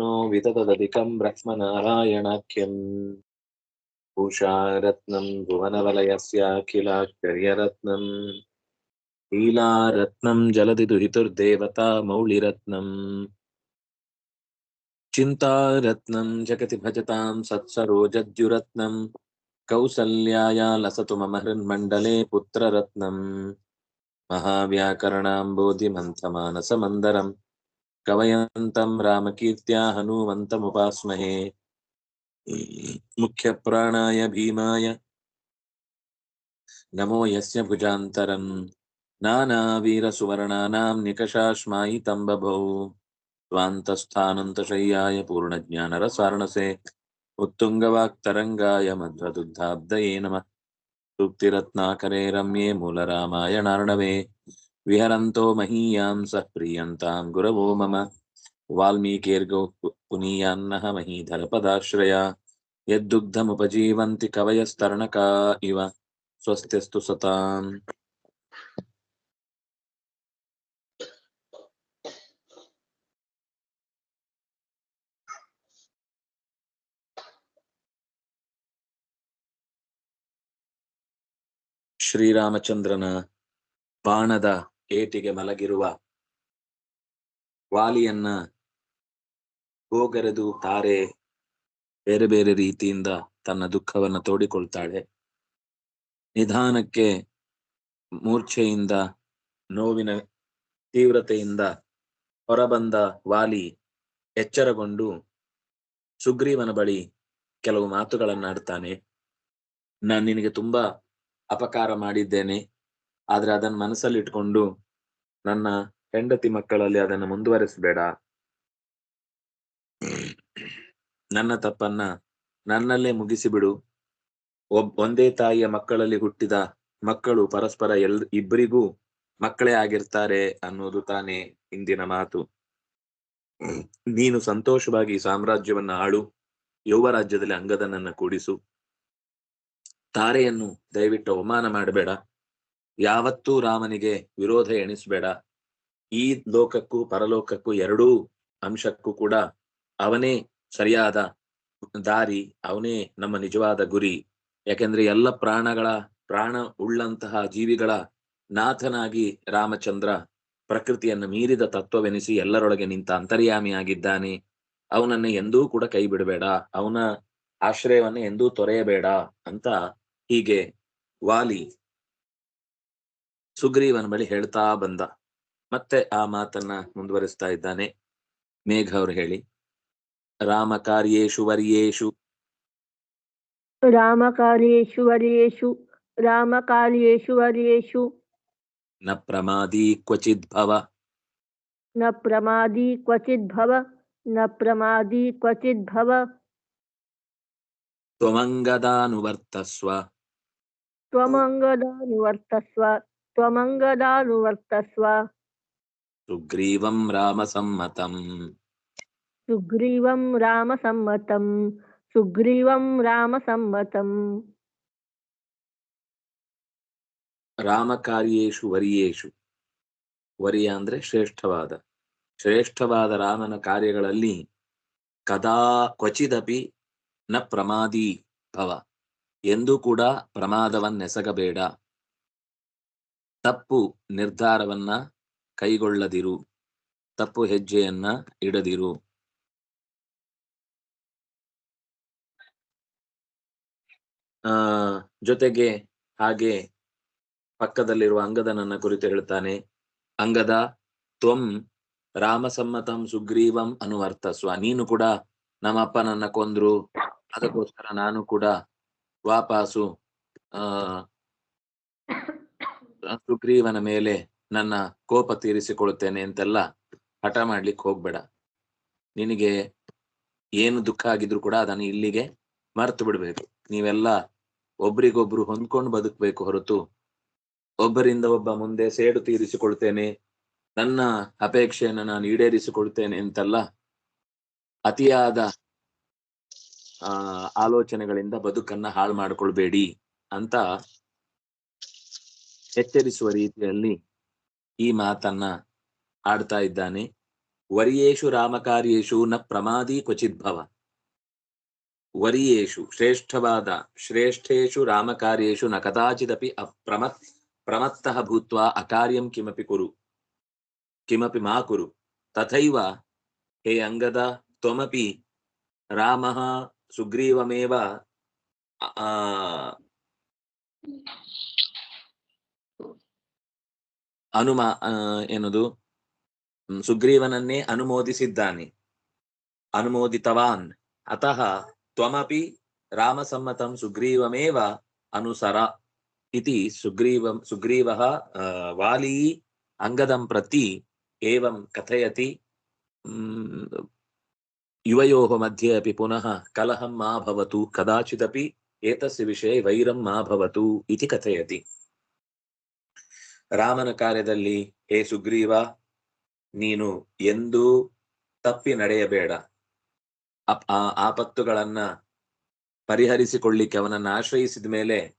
ो वितदधिकं ब्रह्मनारायणाख्यम् नारायणाख्यम् भुवनवलयस्याखिलाक्षर्यरत्नम् भुवनवलयस्य अखिलाक्षर्यरत्नम् लीलारत्नं जलदिदुहितुर्देवता मौलिरत्नम् चिन्तारत्नं जगति भजतां सत्सरोजद्युरत्नं कौसल्याया लसतु मम हृन्मण्डले पुत्ररत्नम् महाव्याकरणाम्बोधिमन्थमानसमन्दरम् कवयन्तम् रामकीर्त्या हनूमन्तमुपास्महे मुख्यप्राणाय भीमाय नमो यस्य भुजान्तरम् नानावीरसुवर्णानाम् निकषाश्मायितम् बभौ स्वान्तस्थानन्तशय्याय पूर्णज्ञानरसार्णसे उत्तुङ्गवाक्तरङ्गाय मध्वदुग्धाब्दये नमः सूक्तिरत्नाकरे रम्ये मूलरामायणार्णवे विहरन्तो महीयां सः प्रीयन्तां गुरवो मम वाल्मीकिर्गौ पुनीयान्नः महीधरपदाश्रया यद्दुग्धमुपजीवन्ति कवयस्तरणका इव स्वस्त्यस्तु सताम् ಶ್ರೀರಾಮಚಂದ್ರನ ಬಾಣದ ಏಟಿಗೆ ಮಲಗಿರುವ ವಾಲಿಯನ್ನ ಗೋಗರೆದು ತಾರೆ ಬೇರೆ ಬೇರೆ ರೀತಿಯಿಂದ ತನ್ನ ದುಃಖವನ್ನ ತೋಡಿಕೊಳ್ತಾಳೆ. ನಿಧಾನಕ್ಕೆ ಮೂರ್ಛೆಯಿಂದ, ನೋವಿನ ತೀವ್ರತೆಯಿಂದ ಹೊರಬಂದ ವಾಲಿ ಎಚ್ಚರಗೊಂಡು ಸುಗ್ರೀವನ ಬಳಿ ಕೆಲವು ಮಾತುಗಳನ್ನಾಡ್ತಾನೆ. ನಾನು ನಿನಗೆ ತುಂಬಾ ಅಪಕಾರ ಮಾಡಿದ್ದೇನೆ. ಆದ್ರೆ ಅದನ್ನ ಮನಸ್ಸಲ್ಲಿಟ್ಕೊಂಡು ನನ್ನ ಹೆಂಡತಿ ಮಕ್ಕಳಲ್ಲಿ ಅದನ್ನು ಮುಂದುವರಿಸಬೇಡ. ನನ್ನ ತಪ್ಪನ್ನ ನನ್ನಲ್ಲೇ ಮುಗಿಸಿಬಿಡು. ಒಬ್, ಒಂದೇ ತಾಯಿಯ ಮಕ್ಕಳಲ್ಲಿ ಹುಟ್ಟಿದ ಮಕ್ಕಳು ಪರಸ್ಪರ ಎಲ್ ಇಬ್ಬರಿಗೂ ಮಕ್ಕಳೇ ಆಗಿರ್ತಾರೆ ಅನ್ನೋದು ತಾನೇ ಇಂದಿನ ಮಾತು. ನೀನು ಸಂತೋಷವಾಗಿ ಸಾಮ್ರಾಜ್ಯವನ್ನ ಆಳು. ಯುವ ರಾಜ್ಯದಲ್ಲಿ ಅಂಗದನನ್ನ ಕೂಡಿಸು. ತಾರೆಯನ್ನು ದಯವಿಟ್ಟು ಅವಮಾನ ಮಾಡಬೇಡ. ಯಾವತ್ತೂ ರಾಮನಿಗೆ ವಿರೋಧ ಎಣಿಸ್ಬೇಡ. ಈ ಲೋಕಕ್ಕೂ ಪರಲೋಕಕ್ಕೂ ಎರಡೂ ಅಂಶಕ್ಕೂ ಕೂಡ ಅವನೇ ಸರಿಯಾದ ದಾರಿ, ಅವನೇ ನಮ್ಮ ನಿಜವಾದ ಗುರಿ. ಯಾಕೆಂದ್ರೆ ಎಲ್ಲ ಪ್ರಾಣಗಳ, ಪ್ರಾಣ ಉಳ್ಳಂತಹ ಜೀವಿಗಳ ನಾಥನಾಗಿ ರಾಮಚಂದ್ರ ಪ್ರಕೃತಿಯನ್ನು ಮೀರಿದ ತತ್ವವೆನಿಸಿ ಎಲ್ಲರೊಳಗೆ ನಿಂತ ಅಂತರ್ಯಾಮಿಯಾಗಿದ್ದಾನೆ. ಅವನನ್ನ ಎಂದೂ ಕೂಡ ಕೈ ಬಿಡಬೇಡ ಅವನ ಆಶ್ರಯವನ್ನ ಎಂದೂ ತೊರೆಯಬೇಡ ಅಂತ ಹೀಗೆ ವಾಲಿ ಸುಗ್ರೀವನ ಬಳಿ ಹೇಳ್ತಾ ಬಂದ. ಮತ್ತೆ ಆ ಮಾತನ್ನ ಮುಂದುವರಿಸ್ತಾ ಇದ್ದಾನೆ. ಮೇಘ ಅವ್ರು ಹೇಳಿ ರಾಮ ಕಾರ್ಯೇಶು ವರ್ಯೇಶು. ರಾಮ ಕಾರ್ಯೇಶು ವರ್ಯೇಶು ರಾಮ ಕಾರ್ಯೇಶು ವರ್ಯೇಶು. ನ ಪ್ರಮಾದಿ ಕ್ವಚಿತ್ ಭವ. ನ ಪ್ರಮಾದಿ ಕ್ವಚಿತ್ ಭವ ನ ಪ್ರಮಾದಿ ಕ್ವಚಿತ್ ಭವ. ತ್ವಮಂಗದಾನುವರ್ತಸ್ವ. ತ್ವಮಂಗದಾನುವರ್ತಸ್ವ. त्वमङ्गदानुवर्तस्व ಸುಗ್ರೀವಂ ರಾಮ ಸಮ್ಮತಂ सुग्रीवं रामसम्मतं सुग्रीवं रामसम्मतम् ರಾಮ ಕಾರ್ಯೇಶು ವರಿಯೇಶು ವರಿಯ ಅಂದ್ರೆ ಶ್ರೇಷ್ಠವಾದ ಶ್ರೇಷ್ಠವಾದ ರಾಮನ ಕಾರ್ಯಗಳಲ್ಲಿ ಕದಾ ಕ್ವಚಿದಪಿ ನ ಪ್ರಮಾದಿ ಭವ ಎಂದೂ ಕೂಡ ಪ್ರಮಾದವನ್ನೆಸಗಬೇಡ ತಪ್ಪು ನಿರ್ಧಾರವನ್ನ ಕೈಗೊಳ್ಳದಿರು, ತಪ್ಪು ಹೆಜ್ಜೆಯನ್ನ ಇಡದಿರು. ಆ, ಜೊತೆಗೆ ಹಾಗೆ ಪಕ್ಕದಲ್ಲಿರುವ ಅಂಗದನನ್ನ ಕುರಿತು ಹೇಳ್ತಾನೆ ಅಂಗದ ತ್ವಂ ರಾಮಸಮ್ಮತಂ ಸುಗ್ರೀವಂ ಅನುವರ್ತಸ್ವ ನೀನು ಕೂಡ ನಮ್ಮಪ್ಪ ನನ್ನ ಕೊಂದ್ರು. ಅದಕ್ಕೋಸ್ಕರ ನಾನು ಕೂಡ ವಾಪಾಸು, ಆ ಸುಗ್ರೀವನ ಮೇಲೆ ನನ್ನ ಕೋಪ ತೀರಿಸಿಕೊಳ್ಳುತ್ತೇನೆ ಅಂತೆಲ್ಲ ಹಠ ಮಾಡ್ಲಿಕ್ಕೆ ಹೋಗ್ಬೇಡ. ನಿನಗೆ ಏನು ದುಃಖ ಆಗಿದ್ರು ಕೂಡ ಅದನ್ನು ಇಲ್ಲಿಗೆ ಮರ್ತು ಬಿಡ್ಬೇಕು. ನೀವೆಲ್ಲ ಒಬ್ರಿಗೊಬ್ರು ಹೊಂದ್ಕೊಂಡು ಬದುಕ್ಬೇಕು ಹೊರತು ಒಬ್ಬರಿಂದ ಒಬ್ಬ ಮುಂದೆ ಸೇಡು ತೀರಿಸಿಕೊಳ್ತೇನೆ ನನ್ನ ಅಪೇಕ್ಷೆಯನ್ನು ನಾನು ಈಡೇರಿಸಿಕೊಳ್ತೇನೆ ಅಂತೆಲ್ಲ ಅತಿಯಾದ, ಆ, ಆಲೋಚನೆಗಳಿಂದ ಬದುಕನ್ನ ಹಾಳು ಮಾಡ್ಕೊಳ್ಬೇಡಿ ಅಂತ ಎಚ್ಚರಿಸುವ ರೀತಿಯಲ್ಲಿ ಈ ಮಾತನ್ನ ಆಡ್ತಾ ಇದ್ದಾನೆ. ವರಿಯೇಷು ರಾಮಕಾರ್ಯೇಷು ನ ಪ್ರಮಾದಿ ಕ್ವಚಿದ್ಭವ ವರಿಯೇಷು ಶ್ರೇಷ್ಠವಾದ ಶ್ರೇಷ್ಠೇಷು ರಾಮಕಾರ್ಯೇಷು ನ ಕದಾಚಿದಪಿ ಅಪ್ರಮತ್ ಪ್ರಮತ್ತಃ ಭೂತ್ವಾ ಅಕಾರ್ಯಂ ಕಿಮಪಿ ಕುರು. ಕಿಮಪಿ ಮಾ ಕುರು. ತಥೈವ ಹೇ ಅಂಗದ ತ್ವಮಪಿ ರಾಮಃ ಸುಗ್ರೀವಮೇವ ಆ ಅನುಮ ಏನದು ಸುಗ್ರೀವನನ್ನೇ ಅನುಮೋದಿಸಿದ್ದಾನೆ. ಅನುಮೋದಿತವಾನ್. ಅತ ತ್ವಮಪಿ ರಾಮಸಮ್ಮತಂ ಸುಗ್ರೀವಮೇವ ಅನುಸರ ಇತಿ ಸುಗ್ರೀವ ಸುಗ್ರೀವ ವಾಲೀ ಅಂಗದಂ ಪ್ರತಿ ಏವಂ ಕಥಯತಿ ಯುವಯೋ ಮಧ್ಯೆ ಅಪಿ ಪುನಃ ಕಲಹಂ ಮಾ ಭವತು ಕದಾಚಿದಪಿ ಏತಸ್ಯ ವಿಷಯ ವೈರಂ ಮಾ ಭವತು ಇತಿ ಕಥಯತಿ. ರಾಮನ ಕಾರ್ಯದಲ್ಲಿ, ಹೇ ಸುಗ್ರೀವ, ನೀನು ಎಂದೂ ತಪ್ಪಿ ನಡೆಯಬೇಡ. ಅಪ್- ಆ ಆಪತ್ತುಗಳನ್ನ ಪರಿಹರಿಸಿಕೊಳ್ಳಿಕ್ಕೆ ಅವನನ್ನ ಆಶ್ರಯಿಸಿದ ಮೇಲೆ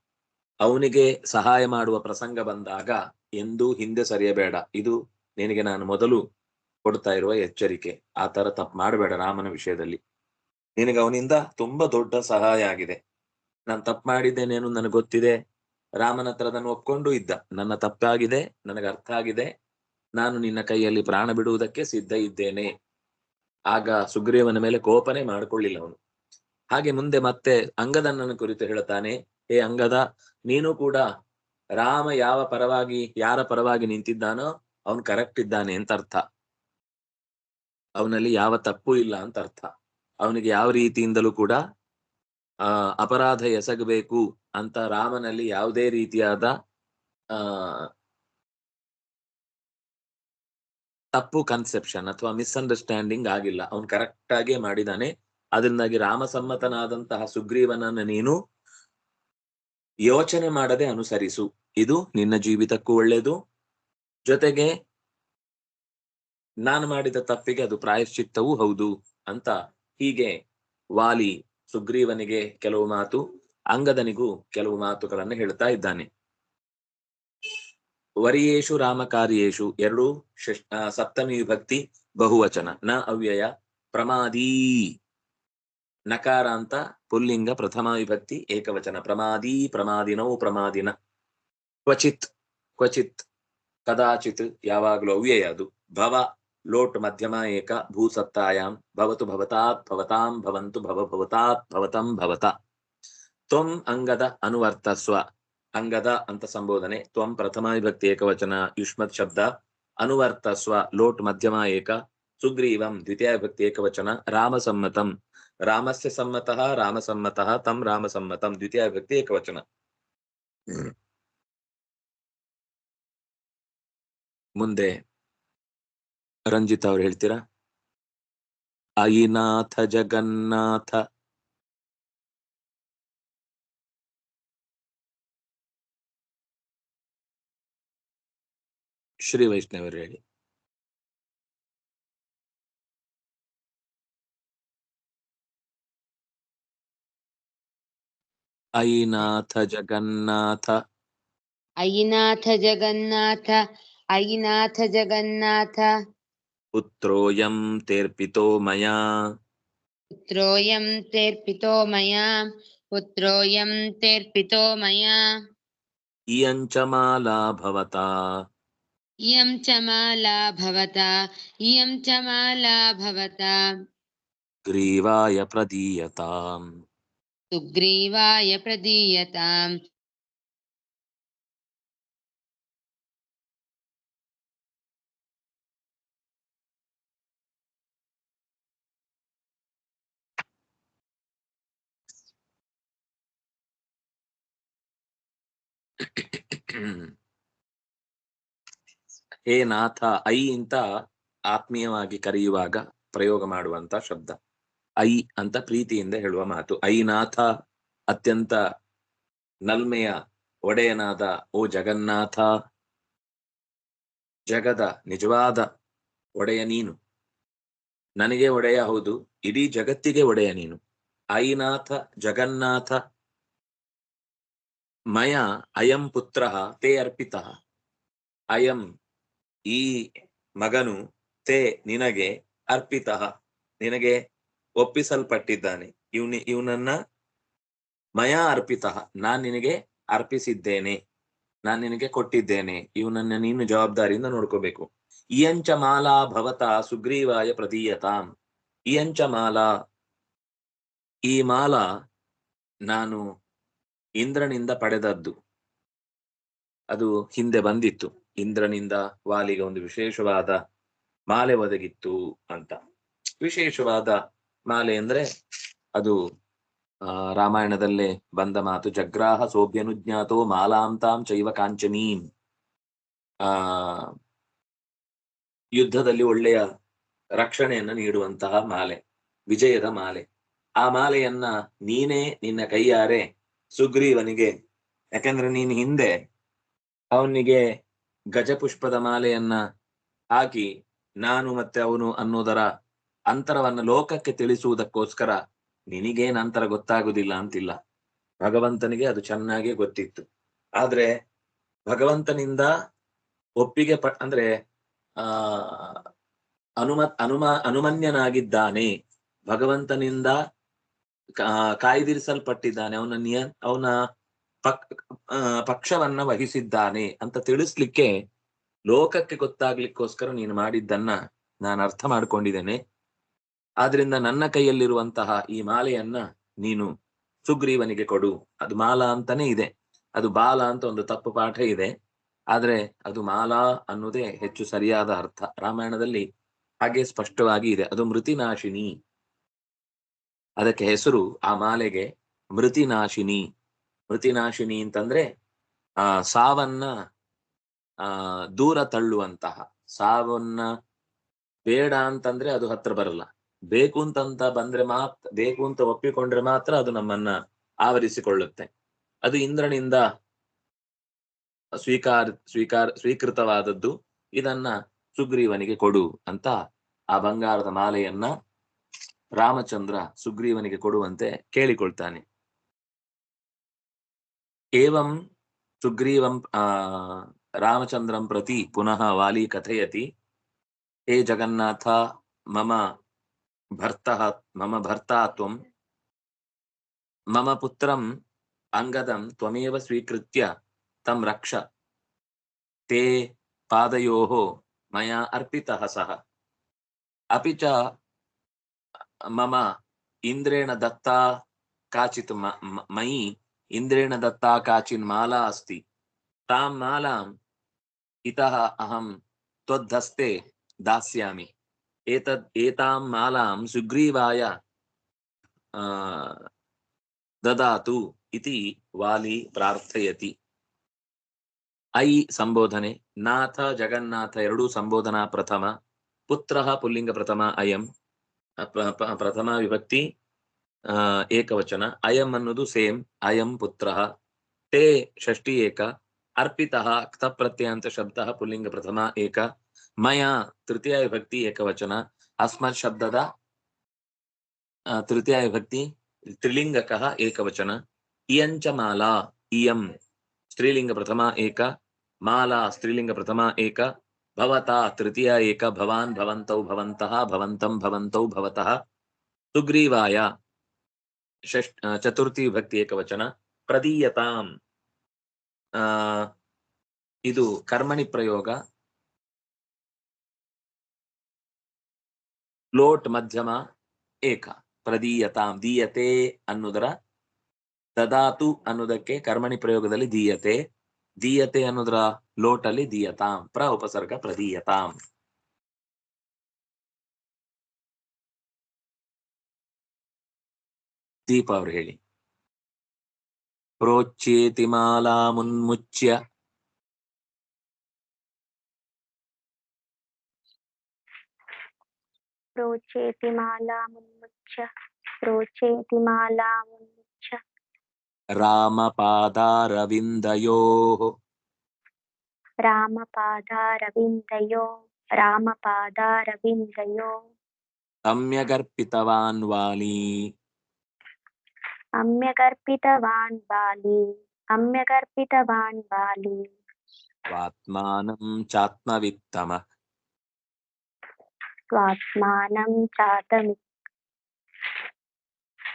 ಅವನಿಗೆ ಸಹಾಯ ಮಾಡುವ ಪ್ರಸಂಗ ಬಂದಾಗ ಎಂದೂ ಹಿಂದೆ ಸರಿಯಬೇಡ. ಇದು ನಿನಗೆ ನಾನು ಮೊದಲು ಕೊಡ್ತಾ ಇರುವ ಎಚ್ಚರಿಕೆ. ಆ ತರ ತಪ್ಪು ಮಾಡಬೇಡ ರಾಮನ ವಿಷಯದಲ್ಲಿ. ನಿನಗೆ ಅವನಿಂದ ತುಂಬಾ ದೊಡ್ಡ ಸಹಾಯ ಆಗಿದೆ. ನಾನು ತಪ್ಪು ಮಾಡಿದ್ದೇನೇನು ನನಗೆ ಗೊತ್ತಿದೆ? ರಾಮನ ಹತ್ರ ಅದನ್ನು ಒಪ್ಕೊಂಡು ಇದ್ದ. ನನ್ನ ತಪ್ಪಾಗಿದೆ, ನನಗೆ ಅರ್ಥ ಆಗಿದೆ. ನಾನು ನಿನ್ನ ಕೈಯಲ್ಲಿ ಪ್ರಾಣ ಬಿಡುವುದಕ್ಕೆ ಸಿದ್ಧ ಇದ್ದೇನೆ. ಆಗ ಸುಗ್ರೀವನ ಮೇಲೆ ಕೋಪನೆ ಮಾಡಿಕೊಳ್ಳಿಲ್ಲ ಅವನು. ಹಾಗೆ ಮುಂದೆ ಮತ್ತೆ ಅಂಗದಣ್ಣನ ಕುರಿತು ಹೇಳುತ್ತಾನೆ, ಹೇ ಅಂಗದ, ನೀನು ಕೂಡ ರಾಮ ಯಾವ ಪರವಾಗಿ, ಯಾರ ಪರವಾಗಿ ನಿಂತಿದ್ದಾನೋ ಅವನು ಕರೆಕ್ಟ್ ಇದ್ದಾನೆ ಅಂತ ಅರ್ಥ. ಅವನಲ್ಲಿ ಯಾವ ತಪ್ಪು ಇಲ್ಲ ಅಂತ ಅರ್ಥ. ಅವನಿಗೆ ಯಾವ ರೀತಿಯಿಂದಲೂ ಕೂಡ ಆ, ಅಪರಾಧ ಎಸಗಬೇಕು ಅಂತ ರಾಮನಲ್ಲಿ ಯಾವುದೇ ರೀತಿಯಾದ, ಆ, ತಪ್ಪು ಕನ್ಸೆಪ್ಷನ್ ಅಥವಾ ಮಿಸ್ಅಂಡರ್ಸ್ಟ್ಯಾಂಡಿಂಗ್ ಆಗಿಲ್ಲ. ಅವನು ಕರೆಕ್ಟ್ ಆಗೇ ಮಾಡಿದಾನೆ. ಅದರಿಂದಾಗಿ ರಾಮಸಮ್ಮತನಾದಂತಹ ಸುಗ್ರೀವನನ್ನ ನೀನು ಯೋಚನೆ ಮಾಡದೆ ಅನುಸರಿಸು. ಇದು ನಿನ್ನ ಜೀವಿತಕ್ಕೂ ಒಳ್ಳೆಯದು ಜೊತೆಗೆ ನಾನು ಮಾಡಿದ ತಪ್ಪಿಗೆ ಅದು ಪ್ರಾಯಶ್ಚಿತ್ತವೂ ಹೌದು ಅಂತ ಹೀಗೆ ವಾಲಿ ಸುಗ್ರೀವನಿಗೆ ಕೆಲವು ಮಾತು ಅಂಗದನಿಗೂ ಕೆಲವು ಮಾತುಗಳನ್ನು ಹೇಳ್ತಾ ಇದ್ದಾನೆ. ವರಿಯೇಷು ರಾಮಕಾರ್ಯೇಷು ಎರಡು ಷಷ್- ಆ, ಸಪ್ತಮಿ ವಿಭಕ್ತಿ ಬಹುವಚನ ನ ಅವ್ಯಯ ಪ್ರಮಾದೀ. ನಕಾರಾಂತ ಪುಲ್ಲಿಂಗ ಪ್ರಥಮ ವಿಭಕ್ತಿ ಏಕವಚನ ಪ್ರಮಾದೀ ಪ್ರಮಾದಿನೋ ಪ್ರಮಾದಿನ. ಕ್ವಚಿತ್ ಕ್ವಚಿತ್ ಕದಾಚಿತ್ ಯಾವಾಗಲೂ ಅವ್ಯಯ ಅದು. ಭವ ಲೋಟ್ ಮಧ್ಯಮ ಏಕ ಭೂಸತ್ತಾಯಾಂ ಭವತು ಭವತಾತ್ ಭವತಾಂ ಭವಂತು ಭವ ಭವತಾತ್ ಭವತಂ ಭವತ. ತ್ವಂ ಅಂಗದ ಅನುವರ್ತಸ್ವ. ಅಂಗದ ಅಂತ ಸಂಬೋಧನೆ. ತ್ವಂ ಪ್ರಥಮ ವಿಭಕ್ತಿ ಏಕವಚನ ಯುಷ್ಮತ್ ಶಬ್ದ. ಅನುವರ್ತಸ್ವ ಲೋಟ್ ಮಧ್ಯಮ ಏಕ. ಸುಗ್ರೀವಂ ದ್ವಿತೀಯ ವಿಭಕ್ತಿ ಏಕವಚನ ರಾಮ ಸಮ್ಮತಂ. ರಾಮಸ್ಯ ಸಮ್ಮತಃ ರಾಮ ಸಮ್ಮತಃ ತಂ ರಾಮ ಸಮ್ಮತಂ ದ್ವಿತೀಯ ವಿಭಕ್ತಿ ಏಕವಚನ. ಮುಂದೆ ರಂಜಿತ್ ಅವ್ರು ಹೇಳ್ತೀರಾ? ಅಯಿನಾಥ ಜಗನ್ನಾಥ. ಶ್ರೀ ವೈಷ್ಣವರು ಹೇಳಿ. ಅಯಿನಾಥ ಜಗನ್ನಾಥ. ಅಯಿನಾಥ ಜಗನ್ನಾಥ ಅಯಿನಾಥ ಜಗನ್ನಾಥ. ಪುತ್ರೋಯಂ ತೇರ್ಪಿತೋ ಮಯಾ ಪುತ್ರೋಯಂ ತೇರ್ಪಿತೋ ಮಯಾ ಪುತ್ರೋಯಂ ತೇರ್ಪಿತೋ ಮಯಾ ಇಯಂಚ ಮಾಲಾ ಭವತಾ ಇಯಂ ಚ ಮಾಲಾ ಭವತಾ ಇಯಂ ಚ ಮಾಲಾ ಭವತಾ ಗ್ರೀವಾಯ ಪ್ರದೀಯತಾಂ ಸುಗ್ರೀವಾಯ ಪ್ರದೀಯತಾಂ ಹೇ ನಾಥ, ಐ ಅಂತ ಆತ್ಮೀಯವಾಗಿ ಕರೆಯುವಾಗ ಪ್ರಯೋಗ ಮಾಡುವಂತ ಶಬ್ದ. ಐ ಅಂತ ಪ್ರೀತಿಯಿಂದ ಹೇಳುವ ಮಾತು. ಐ ನಾಥ, ಅತ್ಯಂತ ನಲ್ಮೆಯ ಒಡೆಯನಾದ ಓ ಜಗನ್ನಾಥ, ಜಗದ ನಿಜವಾದ ಒಡೆಯ ನೀನು. ನನಗೆ ಒಡೆಯ ಹೌದು, ಇಡೀ ಜಗತ್ತಿಗೆ ಒಡೆಯ ನೀನು. ಐನಾಥ ಜಗನ್ನಾಥ ಮಯ ಅಯಂ ಪುತ್ರ ತೇ ಅರ್ಪಿತ ಅಯಂ ಈ ಮಗನು ತೇ ನಿನಗೆ ಅರ್ಪಿತ ನಿನಗೆ ಒಪ್ಪಿಸಲ್ಪಟ್ಟಿದ್ದಾನೆ। ಇವನಿ, ಇವನನ್ನ ಮಯಾ ಅರ್ಪಿತ, ನಾನ್ ನಿನಗೆ ಅರ್ಪಿಸಿದ್ದೇನೆ, ನಾನ್ ನಿನಗೆ ಕೊಟ್ಟಿದ್ದೇನೆ, ಇವನನ್ನ ನೀನು ಜವಾಬ್ದಾರಿಯಿಂದ ನೋಡ್ಕೋಬೇಕು। ಇಯಂಚ ಮಾಲಾ ಭವತ ಸುಗ್ರೀವಾಯ ಪ್ರದೀಯತಾಂ। ಇಯಂಚ ಮಾಲಾ, ಈ ಮಾಲಾ ನಾನು ಇಂದ್ರನಿಂದ ಪಡೆದದ್ದು. ಅದು ಹಿಂದೆ ಬಂದಿತ್ತು. ಇಂದ್ರನಿಂದ ವಾಲಿಗೆ ಒಂದು ವಿಶೇಷವಾದ ಮಾಲೆ ಒದಗಿತ್ತು ಅಂತ. ವಿಶೇಷವಾದ ಮಾಲೆ ಅಂದ್ರೆ ಅದು ರಾಮಾಯಣದಲ್ಲೇ ಬಂದ ಮಾತು, ಜಗ್ರಾಹ ಸೋಭ್ಯನುಜ್ಞಾತೋ ಮಾಲಾಂತಾಂ ಚೈವ ಕಾಂಚನೀಂ. ಆ, ಯುದ್ಧದಲ್ಲಿ ಒಳ್ಳೆಯ ರಕ್ಷಣೆಯನ್ನ ನೀಡುವಂತಹ ಮಾಲೆ, ವಿಜಯದ ಮಾಲೆ. ಆ ಮಾಲೆಯನ್ನ ನೀನೇ ನಿನ್ನ ಕೈಯಾರೆ ಸುಗ್ರೀವನಿಗೆ ಯಾಕಂದ್ರೆ ನೀನು ಹಿಂದೆ ಅವನಿಗೆ ಗಜಪುಷ್ಪದ ಮಾಲೆಯನ್ನ ಹಾಕಿ ನಾನು ಮತ್ತೆ ಅವನು ಅನ್ನೋದರ ಅಂತರವನ್ನ ಲೋಕಕ್ಕೆ ತಿಳಿಸುವುದಕ್ಕೋಸ್ಕರ ನಿನಗೇನ್ ಅಂತರ ಗೊತ್ತಾಗುದಿಲ್ಲ ಅಂತಿಲ್ಲ. ಭಗವಂತನಿಗೆ ಅದು ಚೆನ್ನಾಗಿ ಗೊತ್ತಿತ್ತು. ಆದ್ರೆ ಭಗವಂತನಿಂದ ಒಪ್ಪಿಗೆ ಪ, ಅಂದ್ರೆ, ಆ, ಅನುಮ ಅನುಮ, ಅನುಮನ್ಯನಾಗಿದ್ದಾನೆ. ಭಗವಂತನಿಂದ ಕಾಯ್ದಿರಿಸಲ್ಪಟ್ಟಿದ್ದಾನೆ. ಅವನ ನಿಯ, ಅವನ ಪಕ್ ಪಕ್ಷವನ್ನ ವಹಿಸಿದ್ದಾನೆ ಅಂತ ತಿಳಿಸ್ಲಿಕ್ಕೆ ಲೋಕಕ್ಕೆ ಗೊತ್ತಾಗ್ಲಿಕ್ಕೋಸ್ಕರ ನೀನು ಮಾಡಿದ್ದನ್ನ ನಾನು ಅರ್ಥ ಮಾಡ್ಕೊಂಡಿದ್ದೇನೆ. ಆದ್ರಿಂದ ನನ್ನ ಕೈಯಲ್ಲಿರುವಂತಹ ಈ ಮಾಲೆಯನ್ನ ನೀನು ಸುಗ್ರೀವನಿಗೆ ಕೊಡು. ಅದು ಮಾಲಾ ಅಂತಾನೆ ಇದೆ. ಅದು ಬಾಲ ಅಂತ ಒಂದು ತಪ್ಪು ಪಾಠ ಇದೆ. ಆದ್ರೆ ಅದು ಮಾಲಾ ಅನ್ನೋದೇ ಹೆಚ್ಚು ಸರಿಯಾದ ಅರ್ಥ. ರಾಮಾಯಣದಲ್ಲಿ ಹಾಗೆ ಸ್ಪಷ್ಟವಾಗಿ ಇದೆ. ಅದು ಮೃತಿನಾಶಿನಿ. ಅದಕ್ಕೆ ಹೆಸರು ಆ ಮಾಲೆಗೆ ಮೃತಿನಾಶಿನಿ. ಮೃತಿನಾಶಿನಿ ಅಂತಂದ್ರೆ, ಆ, ಸಾವನ್ನ, ಆ, ದೂರ ತಳ್ಳುವಂತಹ. ಸಾವನ್ನ ಬೇಡ ಅಂತಂದ್ರೆ ಅದು ಹತ್ರ ಬರಲ್ಲ. ಬೇಕು ಅಂತಂತ ಬಂದ್ರೆ ಮಾತ್ರ ಬೇಕು ಅಂತ ಒಪ್ಪಿಕೊಂಡ್ರೆ ಮಾತ್ರ ಅದು ನಮ್ಮನ್ನ ಆವರಿಸಿಕೊಳ್ಳುತ್ತೆ. ಅದು ಇಂದ್ರನಿಂದ ಸ್ವೀಕಾರ ಸ್ವೀಕಾರ, ಸ್ವೀಕೃತವಾದದ್ದು. ಇದನ್ನ ಸುಗ್ರೀವನಿಗೆ ಕೊಡು ಅಂತ ಆ ಬಂಗಾರದ ಮಾಲೆಯನ್ನ ರಾಮಚಂದ್ರ ಸುಗ್ರೀವನಿಗೆ ಕೊಡುವಂತೆ ಕೇಳಿಕೊಳ್ತಾನೆ ಏವಂ ಸುಗ್ರೀವಂ ಆ ರಾಮಚಂದ್ರಂ ಪ್ರತಿ ಪುನಃ ವಾಲಿ ಕಥಯತಿ ಹೇ ಜಗನ್ನಾಥ ಮಮ ಭರ್ತಃ ಮಮ ಭರ್ತಾ ತ್ವಂ ಮಮ ಪುತ್ರಂ ಅಂಗದಂ ತ್ವಮೇವ ಸ್ವೀಕೃತ್ಯ तं रक्ष ते पादयोः मया अर्पितः सः अपि च ಮಮ ಇಂದ್ರೇಣ ದತ್ತಾ ಕಾಚಿತ್ ಮಯಿ ಇಂದ್ರೇಣ ದತ್ತಾ ಕಾಚಿನ್ ಮಾಲಾ ಅಸ್ತಿ. ತಾಂ ಮಾಲಾಂ ಇತಃ ಅಹಂ ತ್ವದ್ಧಸ್ತೆ ದಾಸ್ಯಾಮಿ. ಏತದ್ ಏತಾಂ ಮಾಲಾಂ ಸುಗ್ರೀವಾಯ ದದಾತು ಇತಿ ವಾಲಿ ಪ್ರಾರ್ಥಯತಿ. ಐ ಸಂಬೋಧನೆ, ನಾಥ ಜಗನ್ನಾಥ ಎರಡೂ ಸಂಬೋಧನಾ ಪ್ರಥಮ, ಪುತ್ರ ಪುಲ್ಲಿಂಗ ಪ್ರಥಮ ಅಯಂ ಪ್ರಥಮ ವಿಭಕ್ತಿ ಆ, ಏಕವಚನ. ಅಯಂ ಅನ್ನೋದು ಸೇಮ್. ಅಯಂ ಪುತ್ರ. ತೇ ಷಷ್ಠಿ ಏಕ. ಅರ್ಪಿತ ಪ್ರತ್ಯಂತ ಶಬ್ದ ಪುಲ್ಲಿಂಗ ಪ್ರಥಮ ಏಕ. ಮಯ ತೃತೀಯ ವಿಭಕ್ತಿ ಏಕವಚನ. ಅಸ್ಮತ್ ಶಬ್ದದ ತೃತೀಯ ವಿಭಕ್ತಿ ತ್ರಿಲಿಂಗಕ ಏಕವಚನ. ಇಯಂಚ ಮಾಲಾ. ಇಯಂ. ಸ್ತ್ರೀಲಿಂಗ ಪ್ರಥಮ ಏಕ. ಮಾಲಾ ಸ್ತ್ರೀಲಿಂಗ ಪ್ರಥಮ ಏಕ. ಭವತಾ ತೃತೀಯ ಏಕ ಭವಾನ್ ಭವಂತೌ ಭವಂತಃ ಭವಂತಂ ಭವಂತೌ ಭವತಃ ಸುಗ್ರೀವಾಯ ಷಷ್ಠ ಆ, ಚತುರ್ಥಿ ವಿಭಕ್ತಿ ಏಕವಚನ ಪ್ರದೀಯತಾಂ ಆ ಇದು ಕರ್ಮಣಿ ಪ್ರಯೋಗ ಲೋಟ್ ಮಧ್ಯಮ ಏಕ ಪ್ರದೀಯತಾಂ ದೀಯತೆ ಅನ್ನುದರ ದದಾತು ಅನ್ನೋದಕ್ಕೆ ಕರ್ಮಣಿ ಪ್ರಯೋಗದಲ್ಲಿ ದೀಯತೆ దీయతే ಅನ್ನೋದ್ರ లోటಲ್ಲಿ దీయతాం ಪ್ರ ಉಪಸರ್ಗ ಪ್ರದೀಯತಾಂ ದೀಪ ಅವ್ರು ಹೇಳಿ ಪ್ರೋಚ್ಚೇತಿ ಮಾಲಾ ಮುನ್ಮುಚ್ಯ ప్రోచేతి మాలా మున్ముచ్చ ప్రోచేతి మాలా మున్ముచ్చ रामपादारविन्दयोः रामपादारविन्दयो रामपादारविन्दयो सम्यगर्पितवान् वाली అమ్యగర్పితవాన్ బాలి అమ్యగర్పితవాన్ బాలి స్వాత్మానం చాత్మవిత్తమ. స్వాత్మానం చాతమి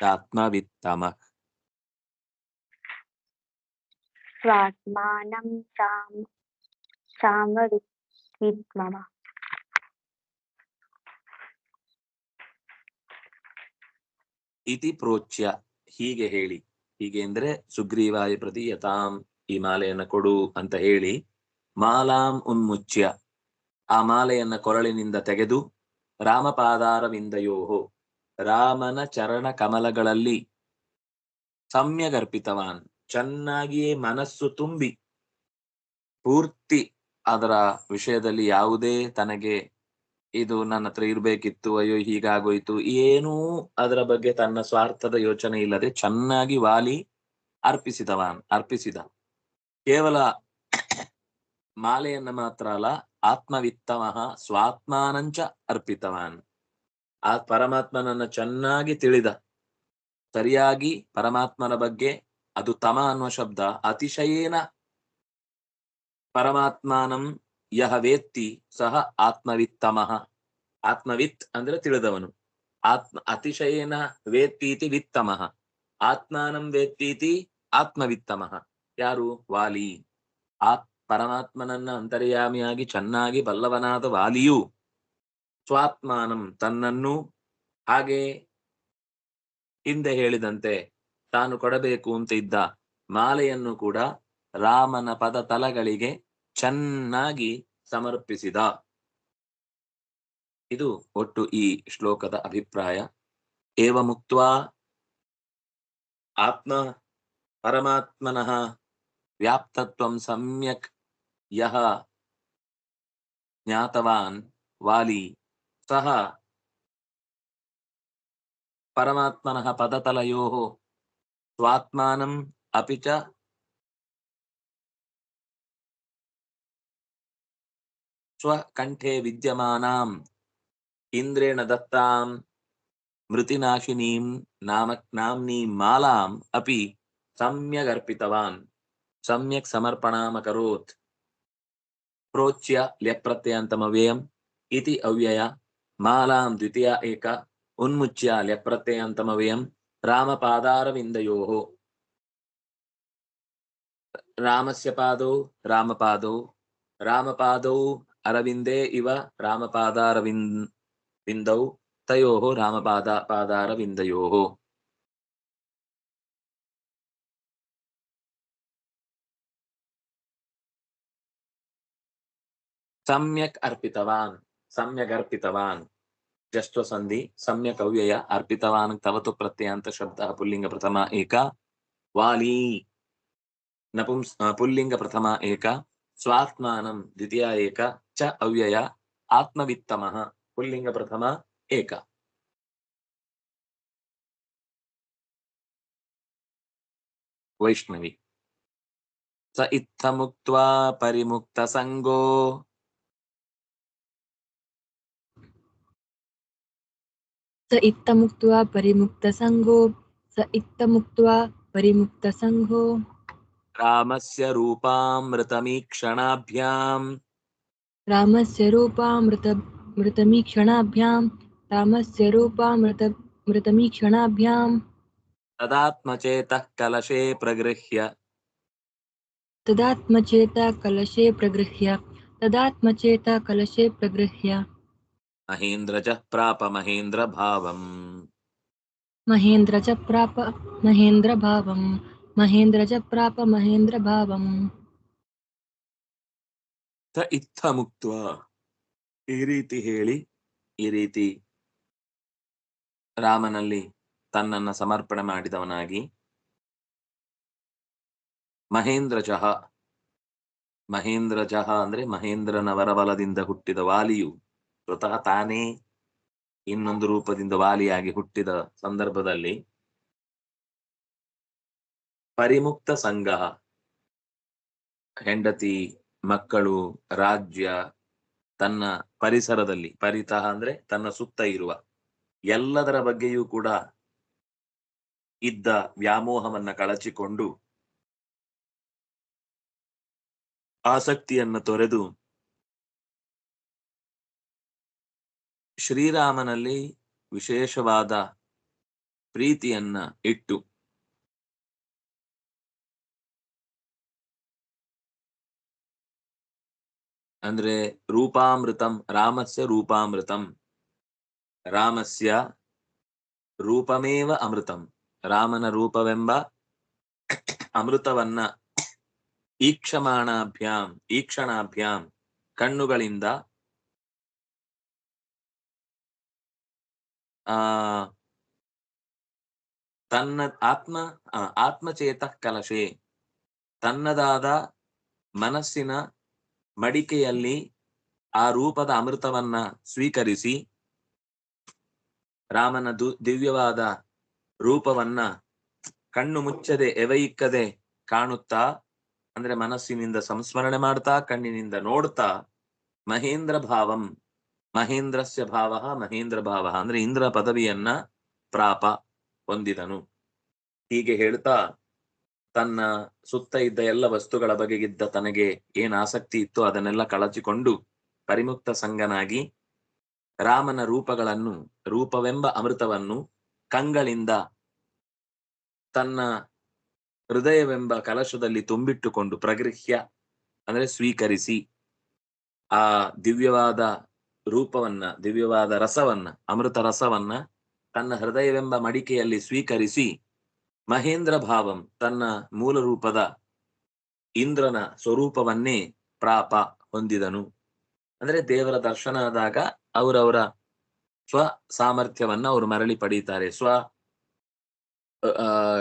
చాత్మవిత్తమ. स्वात्मानं चाम चामविद्मम ಇತಿ ಪ್ರೋಚ್ಯ ಹೀಗೆ ಹೇಳಿ ಹೀಗೆ ಅಂದ್ರೆ ಸುಗ್ರೀವಾಯ ಪ್ರತಿ ಯಥಾಂ ಈ ಮಾಲೆಯನ್ನ ಕೊಡು ಅಂತ ಹೇಳಿ ಮಾಲಾಂ ಉನ್ಮುಚ್ಯ ಆ ಮಾಲೆಯನ್ನ ಕೊರಳಿನಿಂದ ತೆಗೆದು ರಾಮಪಾದಾರವಿಂದಯೋಹೋ ರಾಮನ ಚರಣ ಕಮಲಗಳಲ್ಲಿ ಸಮ್ಯಗರ್ಪಿತವಾನ್ ಚೆನ್ನಾಗಿಯೇ ಮನಸ್ಸು ತುಂಬಿ ಪೂರ್ತಿ ಅದರ ವಿಷಯದಲ್ಲಿ ಯಾವುದೇ ತನಗೆ ಇದು ನನ್ನ ಹತ್ರ ಇರ್ಬೇಕಿತ್ತು, ಅಯ್ಯೋ ಹೀಗಾಗೋಯ್ತು, ಏನೂ ಅದರ ಬಗ್ಗೆ ತನ್ನ ಸ್ವಾರ್ಥದ ಯೋಚನೆ ಇಲ್ಲದೆ ಚೆನ್ನಾಗಿ ವಾಲಿ ಅರ್ಪಿಸಿದವ ಅರ್ಪಿಸಿದ. ಕೇವಲ ಮಾಲೆಯನ್ನ ಮಾತ್ರ ಅಲ್ಲ, ಆತ್ಮವಿತ್ತಮಃ ಸ್ವಾತ್ಮಾನಂಚ ಅರ್ಪಿತವಾನ್. ಆ ಪರಮಾತ್ಮನನ್ನ ಚೆನ್ನಾಗಿ ತಿಳಿದ, ಸರಿಯಾಗಿ ಪರಮಾತ್ಮನ ಬಗ್ಗೆ ಅದು ತಮ ಅನ್ನುವ ಶಬ್ದ. ಅತಿಶಯೇನ ಪರಮಾತ್ಮಾನಂ ಯಹ ವೇತ್ತಿ ಸಹ ಆತ್ಮವಿತ್ತಮಃ. ಆತ್ಮವಿತ್ ಅಂದ್ರೆ ತಿಳಿದವನು. ಆತ್ಮ ಅತಿಶಯೇನ ವೇತ್ತೀತಿ ವಿತ್ತಮಃ. ಆತ್ಮಾನಂ ವೇತ್ತೀತಿ ಆತ್ಮವಿತ್ತಮಃ. ಯಾರು? ವಾಲಿ. ಆ ಪರಮಾತ್ಮನನ್ನ ಅಂತರ್ಯಾಮಿಯಾಗಿ ಚೆನ್ನಾಗಿ ಬಲ್ಲವನಾದ ವಾಲಿಯು ಸ್ವಾತ್ಮಾನಂ ತನ್ನನ್ನು ಹಾಗೆ ಹಿಂದೆ ಹೇಳಿದಂತೆ ತಾನು ಕೊಡಬೇಕು ಅಂತ ಇದ್ದ ಮಾಲೆಯನ್ನು ಕೂಡ ರಾಮನ ಪದ ತಲಗಳಿಗೆ ಚೆನ್ನಾಗಿ ಸಮರ್ಪಿಸಿದ. ಇದು ಒಟ್ಟು ಈ ಶ್ಲೋಕದ ಅಭಿಪ್ರಾಯ. ಏವ ಮುಕ್ತ ಆತ್ಮ ಪರಮಾತ್ಮನಃ ವ್ಯಾಪ್ತತ್ವಂ ಸಮ್ಯಕ್ ಯಹ ಜ್ಞಾತವಾನ್ ವಾಲಿ ಸಹ ಪರಮಾತ್ಮನಃ ಪದತಲಯೋः ಸ್ವಾತ್ಮಾನಂ ಅಪಿ ಚ ಸ್ವಕಂಠೆ ವಿದ್ಯಮಾನಾಂ ಇಂದ್ರೇಣ ದತ್ತಾಂ ಮೃತಿನಾಶಿನೀಂ ನಾಮ ನಾಮ್ನೀಂ ಮಾಲಾಂ ಅಪಿ ಸಮ್ಯಗರ್ಪಿತವಾನ್ ಸಮ್ಯಕ್ ಸಮರ್ಪಣಾಮಕರೋತ್ ಪ್ರೋಚ್ಯ ಲ್ಯಪ್ರತ್ಯಯಂತಮವ್ಯಯಂ ಇತಿ ಅವ್ಯಯ ಮಾಲಾಂ ದ್ವಿತೀಯ ಏಕ ಉನ್ಮುಚ್ಯ ಲ್ಯಪ್ರತ್ಯಯಂತಮವ್ಯಯಂ ರಾಮಪಾದಾರವಿಂದಯೋः ರಾಮಸ್ಯ ಪಾದೌ ರಾಮಪಾದೌ ರಾಮಪಾದೌ ಅರವಿಂದೇ ಇವ ರಾಮಪಾದಾರವಿಂದ್ ವಿಂದೌ ತಯೋः ರಾಮಪಾದ ಪಾದಾರವಿಂದಯೋः ಸಮ್ಯಕ್ ಅರ್ಪಿತವಾನ್ ಸಮ್ಯಕ್ ಅರ್ಪಿತವಾನ್ ಜಸ್ತ್ವ ಸಂಧಿ ಸಮ್ಯಕ್ ಅವ್ಯಯ ಅರ್ಪಿತವಾನ್ ತವತು ಪ್ರತ್ಯಯಾಂತ ಶಬ್ದ ಪುಲ್ಲಿಂಗ ಪ್ರಥಮ ಏಕ ವಾಲಿ ನಪುಂಸ್ ಆ, ಪುಲ್ಲಿಂಗ ಪ್ರಥಮ ಏಕ ಸ್ವಾತ್ಮಾನಂ ದ್ವಿತೀಯ ಏಕ ಚ ಅವ್ಯಯ ಆತ್ಮವಿತ್ತಮಃ ಪುಲ್ಲಿಂಗ ಪ್ರಥಮ स इत्तमुक्त्वा परिमुक्तसङ्गो। स इत्तमुक्त्वा परिमुक्तसङ्घो रामस्य रूपामृतमीक्षणाभ्याम्। रामस्य रूपामृत मृतमीक्षणाभ्याम्। रामस्य रूपामृत मृतमीक्षणाभ्याम्। तदात्मचेतः कलशे प्रगृह्य। तदात्मचेता कलशे प्रगृह्य। तदात्मचेता कलशे प्रगृह्य। ಮಹೇಂದ್ರಜ ಪ್ರಾಪ ಮಹೇಂದ್ರ ಭಾವಂ महेन्द्र च प्राप महेन्द्रभावं महेन्द्र च प्राप महेन्द्रभावम् ಸ ಇತ್ತ ಮುಕ್ತ ಈ ರೀತಿ ಹೇಳಿ ಈ ರೀತಿ ರಾಮನಲ್ಲಿ ತನ್ನನ್ನ ಸಮರ್ಪಣೆ ಮಾಡಿದವನಾಗಿ ಮಹೇಂದ್ರ ಜಹ ಮಹೇಂದ್ರ ಜಹ ಅಂದ್ರೆ ಮಹೇಂದ್ರನ ವರಬಲದಿಂದ ಹುಟ್ಟಿದ ವಾಲಿಯು ಸ್ವತಃ ತಾನೇ ಇನ್ನೊಂದು ರೂಪದಿಂದ ವಾಲಿಯಾಗಿ ಹುಟ್ಟಿದ ಸಂದರ್ಭದಲ್ಲಿ ಪರಿಮುಕ್ತ ಸಂಘ, ಹೆಂಡತಿ, ಮಕ್ಕಳು, ರಾಜ್ಯ ತನ್ನ ಪರಿಸರದಲ್ಲಿ, ಪರಿತಃ ಅಂದ್ರೆ ತನ್ನ ಸುತ್ತ ಇರುವ ಎಲ್ಲದರ ಬಗ್ಗೆಯೂ ಕೂಡ ಇದ್ದ ವ್ಯಾಮೋಹವನ್ನ ಕಳಚಿಕೊಂಡು ಆಸಕ್ತಿಯನ್ನ ತೊರೆದು ಶ್ರೀರಾಮನಲ್ಲಿ ವಿಶೇಷವಾದ ಪ್ರೀತಿಯನ್ನ ಇಟ್ಟು ಅಂದ್ರೆ ರೂಪಾಮೃತಂ, ರಾಮಸ್ಯ ರೂಪಾಮೃತಂ, ರಾಮಸ್ಯ ರೂಪಮೇವ ಅಮೃತಂ. ರಾಮನ ರೂಪವೆಂಬ ಅಮೃತವನ್ನ ಈಕ್ಷಮಾಣಾಭ್ಯಾಂ, ಈಕ್ಷಣಾಭ್ಯಾಂ ಕಣ್ಣುಗಳಿಂದ ಆ, ತನ್ನ ಆತ್ಮ ಆತ್ಮ ಆತ್ಮಚೇತ ಕಲಶೆ. ತನ್ನದಾದ ಮನಸ್ಸಿನ ಮಡಿಕೆಯಲ್ಲಿ ಆ ರೂಪದ ಅಮೃತವನ್ನ ಸ್ವೀಕರಿಸಿ, ರಾಮನ ದಿವ್ಯವಾದ ರೂಪವನ್ನ ಕಣ್ಣು ಮುಚ್ಚದೆ ಎವೈಕ್ಕದೆ ಕಾಣುತ್ತಾ, ಅಂದ್ರೆ ಮನಸ್ಸಿನಿಂದ ಸಂಸ್ಮರಣೆ ಮಾಡ್ತಾ, ಕಣ್ಣಿನಿಂದ ನೋಡ್ತಾ ಮಹೇಂದ್ರ ಭಾವಂ. ಮಹೇಂದ್ರಸ್ಯ ಭಾವ ಮಹೇಂದ್ರ ಭಾವ ಅಂದ್ರೆ ಇಂದ್ರ ಪದವಿಯನ್ನ ಪ್ರಾಪ ಹೊಂದಿದನು. ಹೀಗೆ ಹೇಳ್ತಾ ತನ್ನ ಸುತ್ತ ಇದ್ದ ಎಲ್ಲ ವಸ್ತುಗಳ ಬಗೆಗಿದ್ದ ತನಗೆ ಏನ್ ಆಸಕ್ತಿ ಇತ್ತು ಅದನ್ನೆಲ್ಲ ಕಳಚಿಕೊಂಡು ಪರಿಮುಕ್ತ ಸಂಗನಾಗಿ ರಾಮನ ರೂಪಗಳನ್ನು, ರೂಪವೆಂಬ ಅಮೃತವನ್ನು ಕಂಗಳಿಂದ ತನ್ನ ಹೃದಯವೆಂಬ ಕಲಶದಲ್ಲಿ ತುಂಬಿಟ್ಟುಕೊಂಡು ಪ್ರಗೃಹ್ಯ ಅಂದ್ರೆ ಸ್ವೀಕರಿಸಿ ಆ ದಿವ್ಯವಾದ ರೂಪವನ್ನ, ದಿವ್ಯವಾದ ರಸವನ್ನ, ಅಮೃತ ರಸವನ್ನ ತನ್ನ ಹೃದಯವೆಂಬ ಮಡಿಕೆಯಲ್ಲಿ ಸ್ವೀಕರಿಸಿ ಮಹೇಂದ್ರ ಭಾವಂ ತನ್ನ ಮೂಲ ರೂಪದ ಇಂದ್ರನ ಸ್ವರೂಪವನ್ನೇ ಪ್ರಾಪ ಹೊಂದಿದನು. ಅಂದ್ರೆ ದೇವರ ದರ್ಶನ ಆದಾಗ ಅವರವರ ಸ್ವ ಸಾಮರ್ಥ್ಯವನ್ನ ಅವರು ಮರಳಿ ಪಡೀತಾರೆ. ಸ್ವ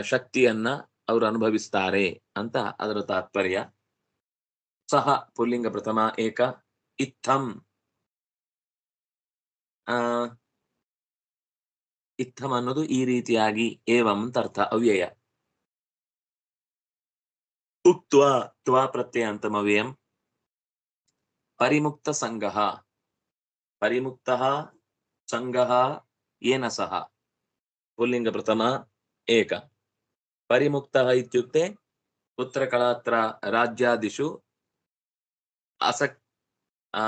ಶಕ್ತಿಯನ್ನ ಅವರು ಅನುಭವಿಸ್ತಾರೆ ಅಂತ ಅದರ ತಾತ್ಪರ್ಯ. ಸಹ ಪುಲ್ಲಿಂಗ ಪ್ರಥಮ ಏಕ ಇತ್ತಂ ಆ ಇತ್ತಮ ಅನ್ನೋದು ಈ ರೀತಿಯಾಗಿ ಏವಂ ಅರ್ಥ ಅವ್ಯಯ. ಉಕ್ತ್ವ ತ್ವಾ ಪ್ರತ್ಯಯ ಅಂತಮವ್ಯಯಂ ಪರಿಮುಕ್ತ ಸಂಘ ಪರಿಮುಕ್ತ ಸಂಘ ಏನ ಸಹ? ಪುಲ್ಲಿಂಗ ಪ್ರಥಮ ಏಕ. ಪರಿಮುಕ್ತ ಇತ್ಯುಕ್ತೆ ಉತ್ತರಕಳಾತ್ರ ರಾಜ್ಯಾದಿಷು ಆಸಕ್ ಆ,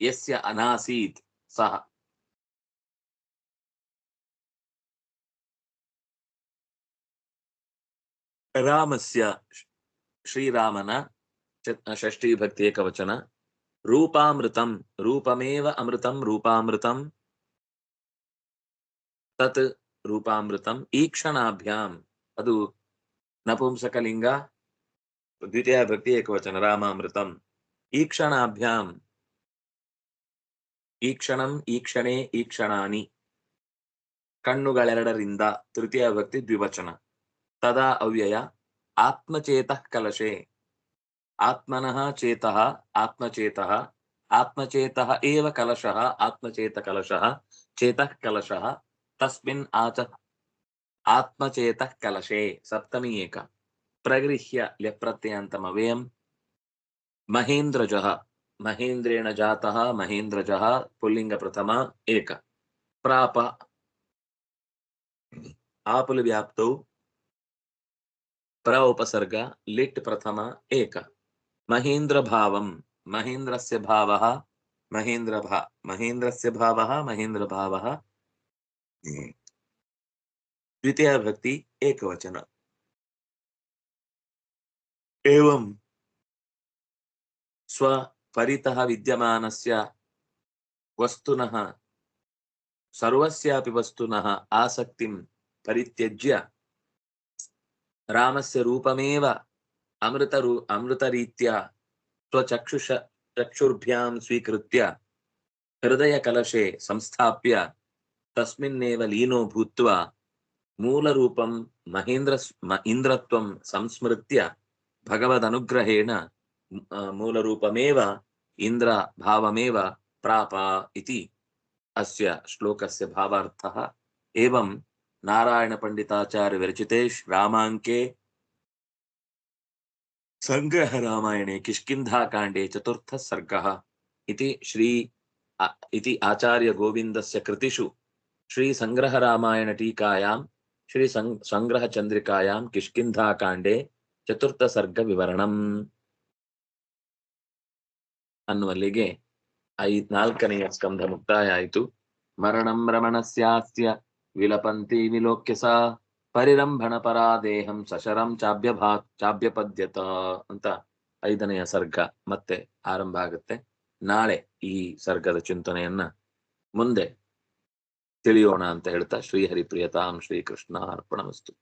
ಆ- ಆಸಕ್ತಿः ಯಸ್ಯ ಅನಾಸೀತ್ ಸಹ ರಾಮಸ್ಯ ಶ್ರೀರಾಮನ ಚ- ಷಷ್ಠಿ ಭಕ್ತಿ ಏಕವಚನ ರೂಪಾಮೃತಂ ರೂಪಮೇವ ಅಮೃತಂ ರೂಪಾಮೃತಂ ತತ್ ರೂಪಾಮೃತಂ ಈಕ್ಷಣಾಭ್ಯಾಂ ಅದು ನಪುಂಸಕಲಿಂಗ ದ್ವಿತೀಯ ಭಕ್ತಿ ಏಕವಚನ ರಾಮಾಮೃತಂ ಈಕ್ಷಣಾಭ್ಯಾಂ ಈಕ್ಷಣಂ ಈಕ್ಷಣೆ ಈಕ್ಷಣಾನಿ ಕಣ್ಣುಗಳೆರಡರಿಂದ ತೃತೀಯ ಭಕ್ತಿ ದ್ವಿವಚನ ತದಾ ಅವ್ಯಯ ಆತ್ಮಚೇತಃ ಕಲಶೆ ಆತ್ಮನಃ ಚೇತಃ ಆತ್ಮಚೇತಃ ಆತ್ಮಚೇತಃ ಏವ ಕಲಶಃ ಆತ್ಮಚೇತ ಕಲಶಃ ಚೇತಃ ಕಲಶಃ ತಸ್ಮಿನ್ ಆಚ ಆತ್ಮಚೇತಃ ಕಲಶೆ ಸಪ್ತಮಿ ಏಕ ಪ್ರಗೃಹ್ಯ ಲ್ಯಪ್ರತ್ಯಯಂತಮವ್ಯಯಂ ಮಹೇಂದ್ರಜಃ महेन्द्रेण जातः महेन्द्रजः पुल्लिङ्गप्रथम, एक। प्राप। आपुलव्याप्तौ। प्र उपसर्ग लिट् प्रथम, एक। महेन्द्रभावं महेन्द्रस्य भावः महेन्द्रभा महेन्द्रस्य भावः महेन्द्रभावः द्वितीयाभक्ति एकवचन। एवं। स्व పరిత విద్యమానస్య వస్తున. సర్వస్యాపి వస్తున ఆసక్తిం పరిత్యజ్య. రామస్య రూపమేవ అమృత రూ అమృతరీత్యా స్వచక్షుష చక్షుర్భ్యాం స్వీకృత్య. హృదయ కలశే సంస్థాప్య తస్మిన్నేవ లీనో భూత్వా. మూలరూపం మహేంద్ర ఇంద్రత్వం సంస్మృత్య భగవద్ అనుగ్రహేణ मूलरूपमेव इन्द्रभावमेव प्राप इति अस्य श्लोकस्य भावार्थः। एवं नारायणपण्डिताचार्यविरचिते रामाङ्के सङ्ग्रहरामायणे किष्किन्धाकाण्डे चतुर्थः सर्गः इति श्री इति आचार्यगोविन्दस्य कृतिषु श्रीसङ्ग्रहरामायणटीकायां श्रीसङ्ग्रहचन्द्रिकायां किष्किन्धाकाण्डे चतुर्थसर्गविवरणम्। ಅನ್ನುವಲ್ಲಿಗೆ ಐ, ನಾಲ್ಕನೆಯ ಸ್ಕಂಧ ಮುಕ್ತಾಯ ಆಯಿತು ಮರಣಂ ರಮಣಸ್ಯಾಸ್ಯ ವಿಲಪಂತಿ ವಿಲೋಕ್ಯ ಸಾ ಪರಿರಂಭಣ ಪರಾದೇಹಂ ಸಶರಂ ಚಾಭ್ಯಭಾ, ಚಾಭ್ಯಪದ್ಯತ ಅಂತ ಐದನೆಯ ಸರ್ಗ ಮತ್ತೆ ಆರಂಭ ಆಗುತ್ತೆ. ನಾಳೆ ಈ ಸರ್ಗದ ಚಿಂತನೆಯನ್ನ ಮುಂದೆ ತಿಳಿಯೋಣ ಅಂತ ಹೇಳ್ತಾ ಶ್ರೀಹರಿ ಪ್ರಿಯತಾಂ ಶ್ರೀಕೃಷ್ಣ ಅರ್ಪಣಮಸ್ತು